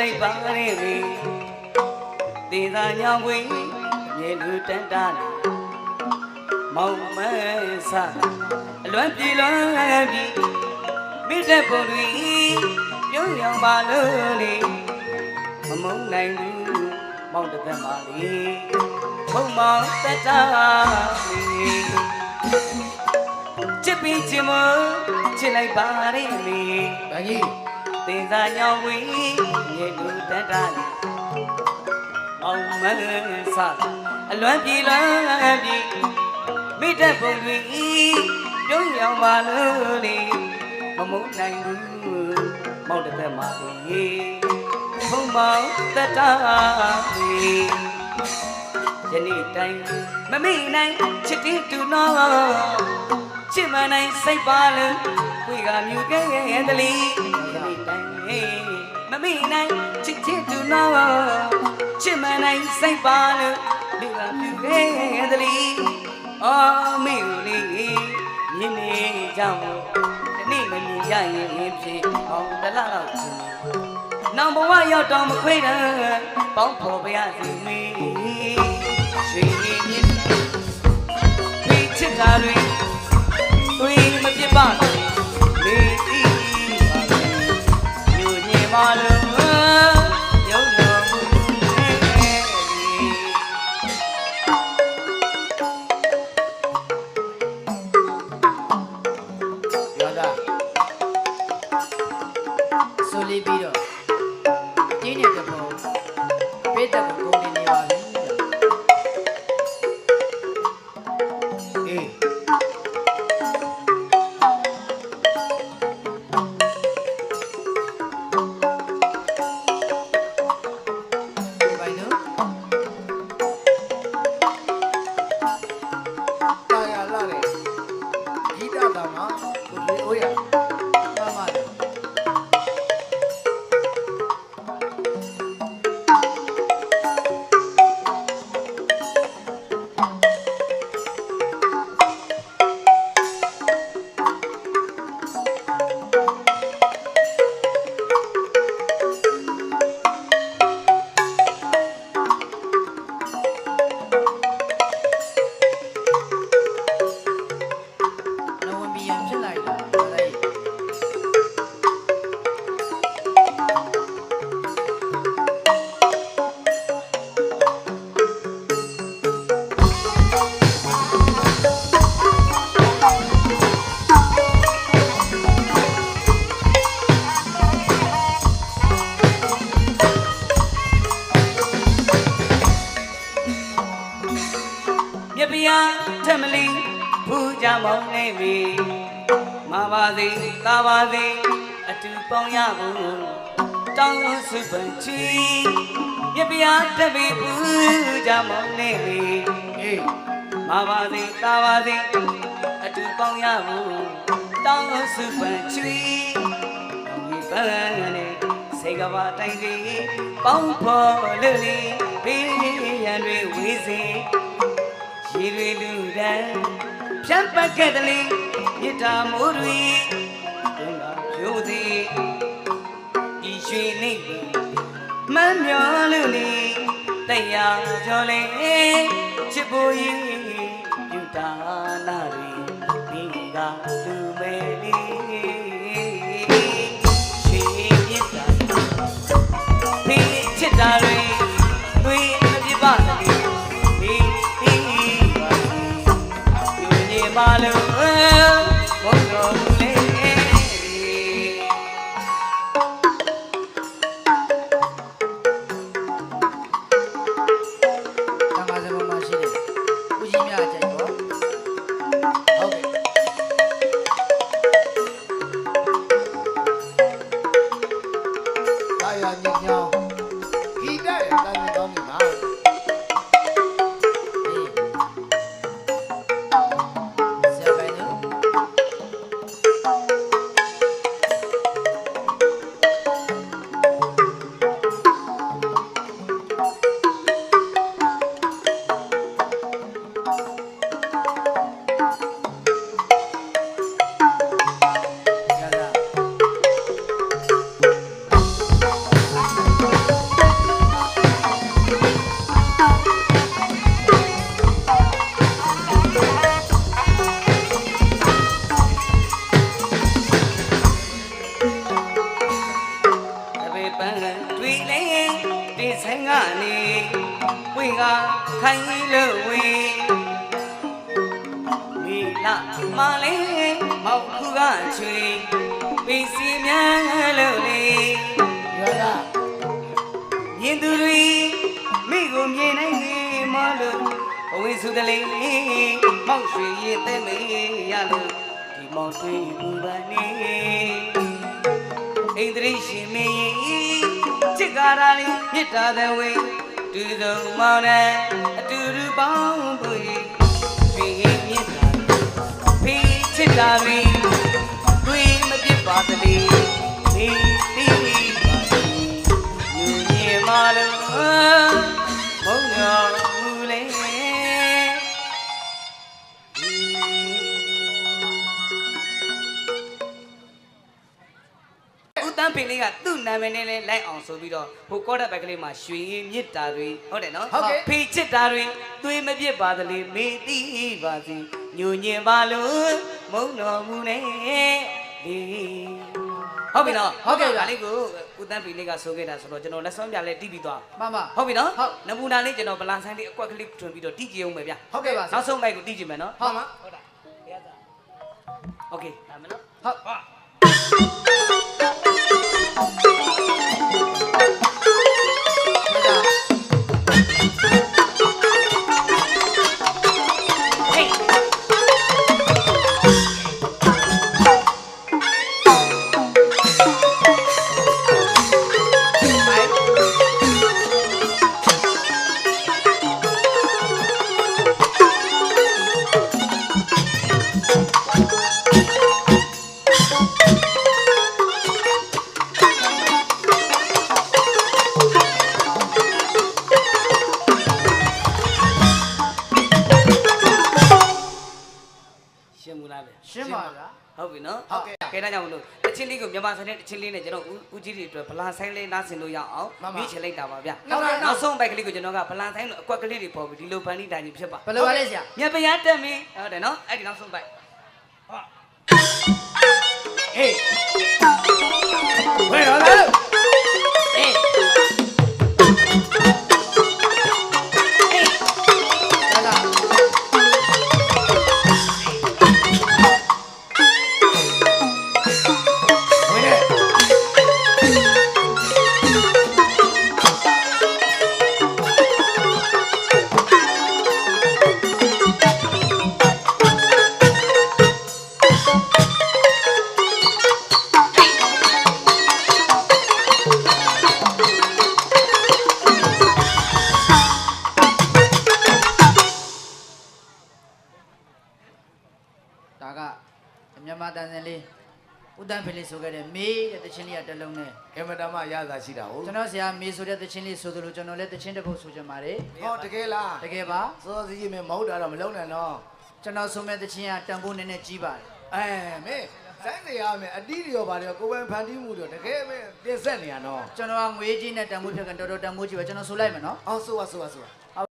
လိုက်ပါရဲ့လေတေသာညောင်ခွေမြေလူတန်တာလေမောင်မဲဆာအလွမ်းပြေလွမ်းပြီမိတဲ့ပုံတွေပြုံးရောင်ပါလို့လေမမုန်းနိုင်ဘူးမောင်တစ်သက်ပါလေဘုံမောင်သက်တာလေချစ်ပြီးချင်မချစ်လိုက်ပါရဲ့လေဗန်ကြီး တင်စာညောင်ဝီမြေလူတတလီအောင်မန်းစအလွမ်းပြေလွမ်းပြေမိတဲ့ပုံတွေပြုံးရောင်ပါလို့လေမမုန်းနိုင်ဘူးမောက်တဲ့သက်မှာလေဘုံမောင်တတလီယနေ့တိုင်းမမိနိုင်ချစ်တီတူနောချစ်မနိုင်စိတ်ပါလို့ဝိကမြူခဲ့ရဲ့တလီယနေ့တိုင်း မမိနိုင်ချစ်ချစ်တူနောချစ်မနိုင်စိတ်ပါလို့ဝိကမြူခဲ့ရဲ့တလီအော်မိကိုလေးမြင်နေကြောင်းဒီနေ့မမြင်ရရင်ဖြစ်အောင်တလားတော့ချင်နောင်ဘဝရောက်တော့မခွေးတဲ့ပေါင်းဖော်ပါရစီမီရွှေရည်မြင့်တွေချစ်တာတွေတွေမပြစ်ပါဘူးလေ ကိုလေး ထက်မလီဖူးကြမောင်းနေပြီမပါစေသာပါစေအတူပေါင်းရဖို့တောင်းစုပန်ချီမြပြာထက်ပြီးဖူးကြမောင်းနေပြီအေးမပါစေသာပါစေအတူပေါင်းရဖို့တောင်းစုပန်ချီဒီပန်းနဲ့စေကဘာတိုင်းစီပေါင်းဖော်လို့လေဘေးရန်တွေဝေးစေ ရေတွေလူတန်းဖြတ်ပတ်ခဲ့တယ်လေမြစ်တာမိုးတွေဒုံကဖြိုးသည်ဒီရွှေနေမမ်းမျောလူနေတရားကြော်လေချစ်ဖို့ရင်ယူတာနာတွေဒီကလူမဲ Là 尿 မိလာမလေးမောက်ခုကချွေပင်စီမြန်လို့လေရောလားမြင်သူတွေမိကိုမြင်နိုင်နေမလို့အဝိစုတလေးမောက်ရွှေရဲ့တဲ့မေရလို့ဒီမောင်တွေဘူပါနေဣန္ဒြိရှင်မင်းချစ်ကားရာလေးမြစ်တာတဲ့ဝေတူစုံမောင်နဲ့အတူတူပေါင်းပွေ ချစ်တာတွေတွေမပြစ်ပါသလေဒီဒီပါညညမလို့ဘုံတော်မူလေဦးတန်းပင်လေးကသူ့နာမည်နဲ့လဲလိုက်အောင်ဆိုပြီးတော့ဟိုကော့တက်ဘက်ကလေးမှာရွှေရင်မြစ်တာတွေဟုတ်တယ်နော်ဟုတ်ကဲ့ ဖေချစ်တာတွေသွေးမပြစ်ပါသလေမေတိပါစီညူညင်ပါလို့ မုံတော်မူနေဒီဟုတ်ပြီနော် ဟုတ်ကဲ့ဗျာ ဒါလေးကိုဦးတန်းပင်လေးကဆိုခဲ့တာဆိုတော့ကျွန်တော်လက်စွမ်းပြလဲတီးပြီးသွား မမ ဟုတ်ပြီနော် ဟုတ် နမူနာလေးကျွန်တော်ဗလာဆိုင်လေးအကွက်ကလေးထွင်ပြီးတော့တီးကြည့်အောင်ပဲဗျာ ဟုတ်ကဲ့ပါဆရာ နောက်ဆုံးမိုက်ကိုတီးကြည့်မယ်နော် ဟုတ်မ โอเคဒါမယ်နော် ဟုတ်မ ရှင်းမူလားဗျရှင်းပါလားဟုတ်ပြီနော်ဟုတ်ကဲ့ကဲဒါကြောင့်မလို့တချင်းလေးကိုမြန်မာဆိုင်တဲ့တချင်းလေးနဲ့ကျွန်တော်ဦးဦးကြီးတွေအတွက်ဗလာဆိုင်လေးနားဆင်လို့ရအောင်မှန်ပါမိချင်လိုက်တာပါဗျနောက်နောက်နောက်ဆုံးဘိုက်ကလေးကိုကျွန်တော်ကဗလာဆိုင်လို့အကွက်ကလေးတွေပေါ်ပြီးဒီလိုပန်နီတိုင်ကြီးဖြစ်ပါဘယ်လိုပါလဲဆရာမြတ်ဗျာတက်မင်းဟုတ်တယ်နော်အဲ့ဒီနောက်ဆုံးဘိုက်ဟေး ဦးတန်းဖေးလေးဆိုခဲ့တဲ့မေးတဲ့တခြင်းလေးကတစ်လုံးနဲ့အမတမရသာရှိတာဟုတ်ကျွန်တော်ဆရာမေးဆိုတဲ့တခြင်းလေးဆိုသလိုကျွန်တော်လည်းတခြင်းတစ်ပုတ်ဆိုချင်ပါတယ်ဟောတကယ်လားတကယ်ပါစောစီကြီးမင်းမဟုတ်တာတော့မလုံးနဲ့နော်ကျွန်တော်ဆိုမဲ့တခြင်းကတန်ဖိုးနည်းနည်းကြီးပါတယ်အဲမင်းဆိုင်စရာမင်းအတီးတွေရောပါတယ်ကိုယ်ပိုင်ဖန်တီးမှုတွေတကယ်မင်းတင်ဆက်နေရနော်ကျွန်တော်ကငွေကြီးနဲ့တန်ဖိုးဖြတ်ကန်တော်တော်တန်ဖိုးကြီးပဲကျွန်တော်ဆိုလိုက်မယ်နော်အော်ဆိုပါဆိုပါဆိုပါ